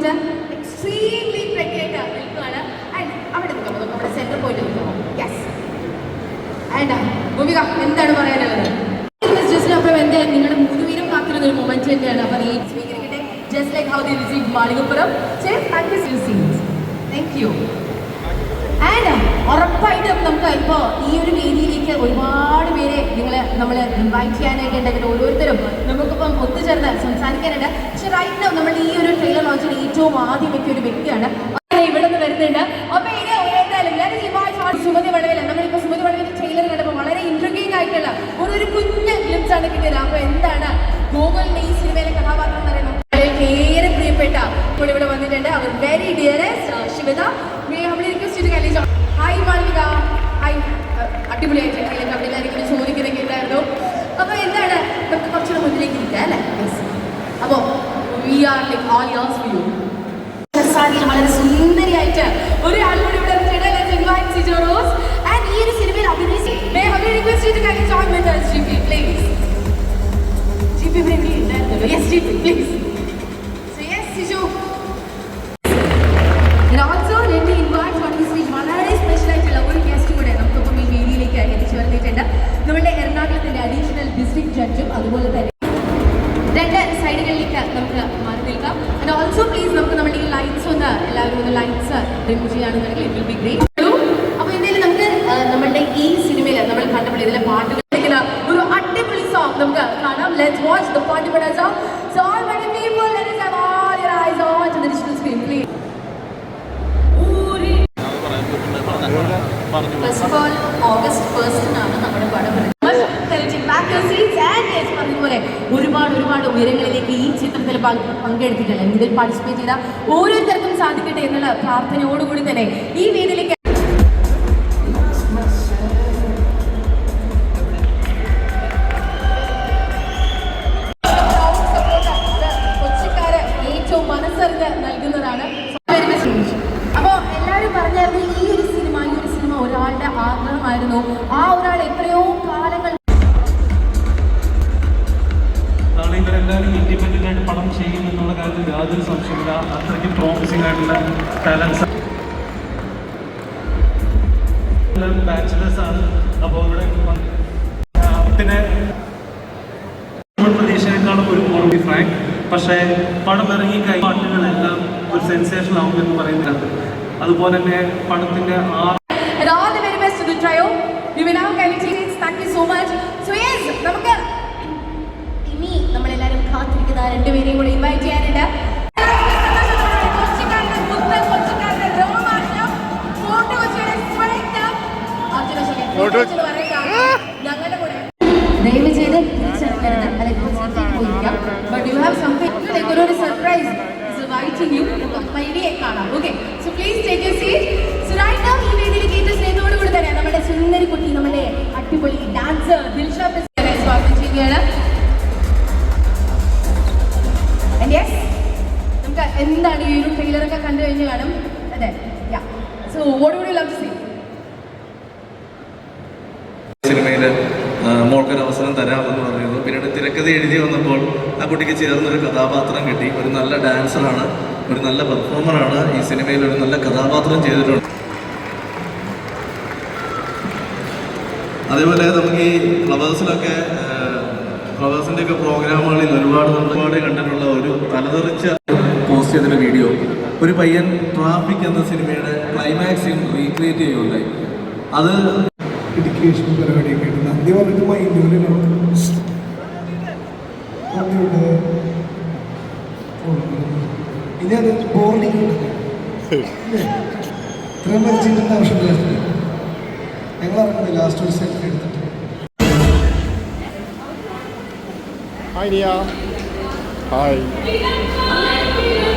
കൊടുത്തിട്ട് extremely pregnant നിൽക്കുകയാണ് and അവിടെ നിൽക്കാം നമ്മുടെ സെന്റർ പോയിന്റ് നിൽക്കാം. യെസ് ആൻഡ് ഭൂമിക എന്താണ് പറയാനുള്ളത്? അപ്പം എന്റെ നിങ്ങളുടെ മൂന്നുപേരും കാത്തിരുന്ന ഒരു മൊമെന്റ് തന്നെയാണ്. അപ്പം ഈ സ്വീകരിക്കട്ടെ just like how the receive Malikappuram. Thank you thank you and ഉറപ്പായിട്ടും നമുക്ക് ഇപ്പോൾ ഈ ഒരു വേദിയിലേക്ക് ഒരുപാട് പേരെ നിങ്ങൾ നമ്മൾ ഇൻവൈറ്റ് ചെയ്യാനായിട്ട് ഉണ്ടെങ്കിൽ ഓരോരുത്തരും നമുക്കിപ്പം ഒത്തുചേർന്ന് സംസാരിക്കാനുണ്ട്. പക്ഷെ റൈറ്റ് നോ നമ്മൾ ഈ ഒരു ട്രെയിലർ ലോഞ്ചിൽ ഏറ്റവും ആദ്യം എത്തിയ ഒരു വ്യക്തിയാണ്. ഇവിടെ നിന്ന് വരുന്നുണ്ട്. അപ്പൊ ഇത് എന്തായാലും സുമതി വടവില നമ്മളിപ്പോ സുമതി വടവിന്റെ ട്രെയിലർ കണ്ടപ്പോൾ വളരെ ഇൻട്രിഗിങ് ആയിട്ടുള്ള ഒരു ഒരു കുഞ്ഞ് ഗ്ലിംസ് ആണ് കിട്ടിയത്. അപ്പൊ എന്താണ് ഗൂഗിളിന്റെ ഈ സിനിമയിലെ കഥാപാത്രം എന്ന് പറയുന്നത്? ഏറെ പ്രിയപ്പെട്ട ഇപ്പോൾ ഇവിടെ വന്നിട്ടുണ്ട്. അവർ വെരി ഡിയറസ്റ്റ് ശിവത библиотеки. രണ്ട് സൈഡുകളിലേക്ക് നമുക്ക് മാറി നിൽക്കാം. ആൻഡ് ഓൾസോ പ്ലീസ് നമുക്ക് നമ്മുടെ ഈ ലൈറ്റ്സ് ഒന്ന് എല്ലാവരും ഒന്ന് ലൈറ്റ്സ് റിമൂവ് ചെയ്യുകയാണെന്നുണ്ടെങ്കിൽ ഇറ്റ് വിൽ ബി ഗ്രേറ്റ് അപ്പോൾ എന്തായാലും നമുക്ക് ആ, നമ്മുടെ ഈ സിനിമയിൽ നമ്മൾ കണ്ടപ്പോൾ ഇതിലെ പാട്ടുകൾ ഇരിക്കുന്ന ഒരു അടിപൊളി സോങ് നമുക്ക് കാണാം. Let's watch the പാട്ടുപെട song so all my people let us have all your eyes on to the digital screen please. First of all August ഫസ്റ്റിനാണ് നമ്മുടെ പടം ഒരുപാട് ഒരുപാട് ഉയരങ്ങളിലേക്ക് ഈ ചിത്രത്തിൽ പങ്ക് പങ്കെടുത്തിട്ടില്ല ഇതിൽ പാർട്ടിസിപ്പേറ്റ് ചെയ്ത ഓരോരുത്തർക്കും സാധിക്കട്ടെ എന്നുള്ള പ്രാർത്ഥനയോടുകൂടി തന്നെ ഈ വേദിയിലേക്ക് ആ ഒരാൾ എത്രയോ കാലങ്ങൾ യാതൊരു സംശയമില്ല. അത്രയ്ക്ക് പ്രോമിസിംഗ് ആയിട്ടുള്ള ടാലൻസ് ബാച്ചിലേഴ്സ് ആണ്. അപ്പോൾ ഇവിടെ പിന്നെ പ്രതീക്ഷയെക്കാളും ഒരു മോർബി ഫ്രാങ്ക് പക്ഷേ പടം ഇറങ്ങി കൈ പാട്ടുകളെല്ലാം ഒരു സെൻസേഷൻ ആവും എന്ന് പറയുന്നത് അതുപോലെ തന്നെ കാത്തിരിക്കുന്ന ആ രണ്ടുപേരെയും കൂടെ ഇൻവൈറ്റ് ചെയ്യാനുണ്ട്. ചെയ്യുകയാണ്. And yes, നമുക്ക് എന്താണ് ഈ ഒരു ട്രെയിലറൊക്കെ കണ്ടു കഴിഞ്ഞ് കാണും? അതെ സോ ഓടുകൂടി ലവ് സീ സിനിമയിൽ മോൾക്കൊരു അവസരം തരാമെന്ന് പറയുന്നു പിന്നീട് തിരക്കഥ എഴുതി വന്നപ്പോൾ ആ കുട്ടിക്ക് ചേർന്നൊരു കഥാപാത്രം കിട്ടി. ഒരു നല്ല ഡാൻസറാണ് ഒരു നല്ല പെർഫോമറാണ്. ഈ സിനിമയിൽ ഒരു നല്ല കഥാപാത്രം ചെയ്തിട്ടുണ്ട്. അതേപോലെ നമുക്ക് ഈ ഫ്ലവേഴ്സിലൊക്കെ ഫ്ലവേഴ്സിന്റെ ഒക്കെ പ്രോഗ്രാമുകളിൽ ഒരുപാട് ഒരുപാട് കണ്ടിട്ടുള്ള ഒരു തലതെറിച്ച പോസ്റ്റ് ചെയ്തൊരു വീഡിയോ. ഒരു പയ്യൻ ട്രാഫിക് എന്ന സിനിമയുടെ ക്ലൈമാക്സിൽ റീക്രിയേറ്റ് ചെയ്യുകയുണ്ടായി. അത് എഡ്യൂക്കേഷൻ പരിപാടിയൊക്കെ നന്ദി പറഞ്ഞിട്ട് മൈൻഡൂരിലോ നന്ദിയുണ്ട് ഇനി അത് ബോർഡിംഗ് ഉണ്ട് ഇത്രയും പരിചയത്തിന്റെ ആവശ്യമില്ല. ഞങ്ങൾ അറിഞ്ഞില്ല ലാസ്റ്റ് ഒരു സെൽഫി എടുത്തിട്ട്. Hi hi Hi.